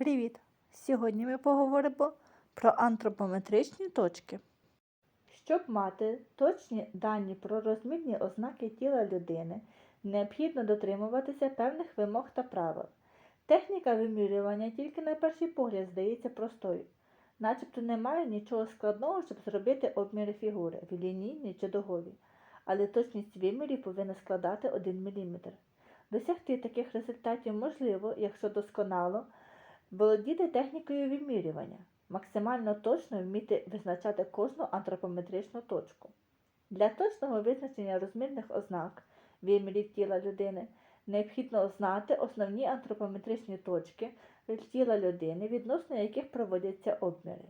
Привіт! Сьогодні ми поговоримо про антропометричні точки. Щоб мати точні дані про розмірні ознаки тіла людини, необхідно дотримуватися певних вимог та правил. Техніка вимірювання тільки на перший погляд здається простою, начебто немає нічого складного, щоб зробити обміри фігури в лінійній чи дуговій, але точність вимірів повинна складати 1 мм. Досягти таких результатів можливо, якщо досконало володіти технікою вимірювання, максимально точно вміти визначати кожну антропометричну точку. Для точного визначення розмірних ознак вимірів тіла людини необхідно знати основні антропометричні точки тіла людини, відносно яких проводяться обміри.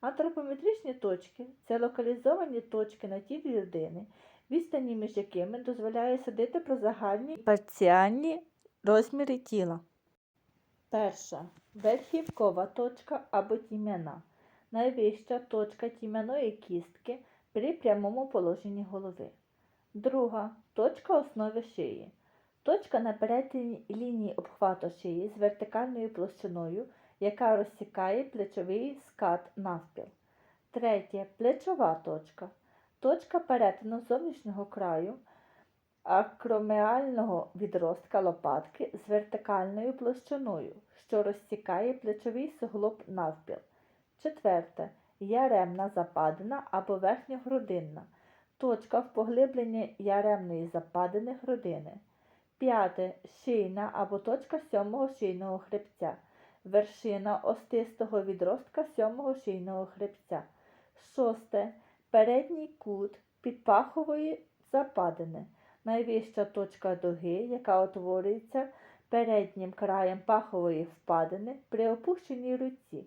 Антропометричні точки це локалізовані точки на тілі людини, відстані між якими дозволяє судити про загальні парціальні розміри тіла. Перша верхівкова точка або тім'яна. Найвища точка тім'яної кістки при прямому положенні голови. Друга точка основи шиї. Точка на перетині лінії обхвату шиї з вертикальною площиною, яка розсікає плечовий скат навпіл. Третє плечова точка. Точка перетину зовнішнього краю акромеального відростка лопатки з вертикальною площиною, що розсікає плечовий суглоб навпіл. Четверте. Яремна западина або верхньогрудинна. Точка в поглибленні яремної западини грудини. П'яте. Шийна або точка сьомого шийного хребця. Вершина остистого відростка сьомого шийного хребця. Шосте. Передній кут підпахової западини. Найвища точка дуги, яка утворюється переднім краєм пахової впадини при опущеній руці.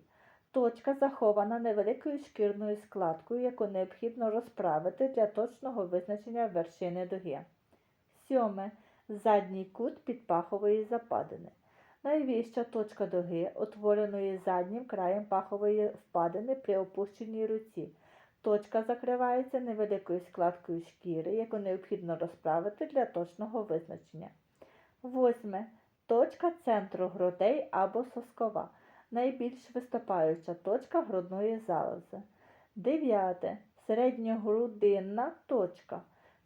Точка захована невеликою шкірною складкою, яку необхідно розправити для точного визначення вершини дуги. Сьоме. Задній кут підпахової западини. Найвища точка дуги, утвореної заднім краєм пахової впадини при опущеній руці. Точка закривається невеликою складкою шкіри, яку необхідно розправити для точного визначення. Восьме. Точка центру грудей або соскова. Найбільш виступаюча точка грудної залози. Дев'яте. Середньогрудинна точка.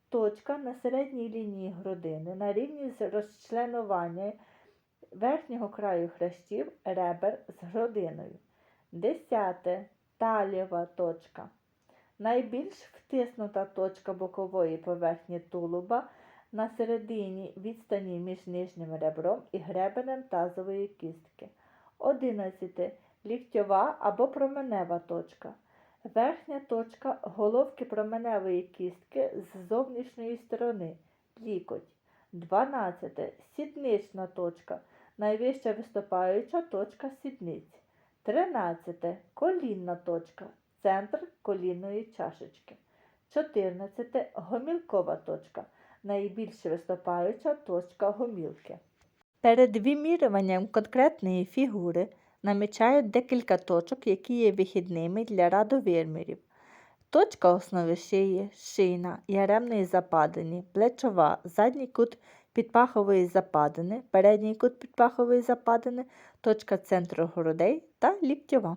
Точка на середній лінії грудини на рівні з розчленування верхнього краю хрящів ребер з грудиною. Десяте. Талієва точка. Найбільш втиснута точка бокової поверхні тулуба на середині відстані між нижнім ребром і гребенем тазової кістки. 11. Ліктьова або променева точка. Верхня точка головки променевої кістки з зовнішньої сторони. Лікоть. 12. Сіднична точка. Найвища виступаюча точка сідниць. 13. Колінна точка. Центр колінної чашечки. 14. Гомілкова точка. Найбільш виступаюча точка гомілки. Перед вимірюванням конкретної фігури намічають декілька точок, які є вихідними для радовимірів. Точка основи шиї, шийна, яремної западини, плечова, задній кут підпахової западини, передній кут підпахової западини, точка центру грудей та ліктьова.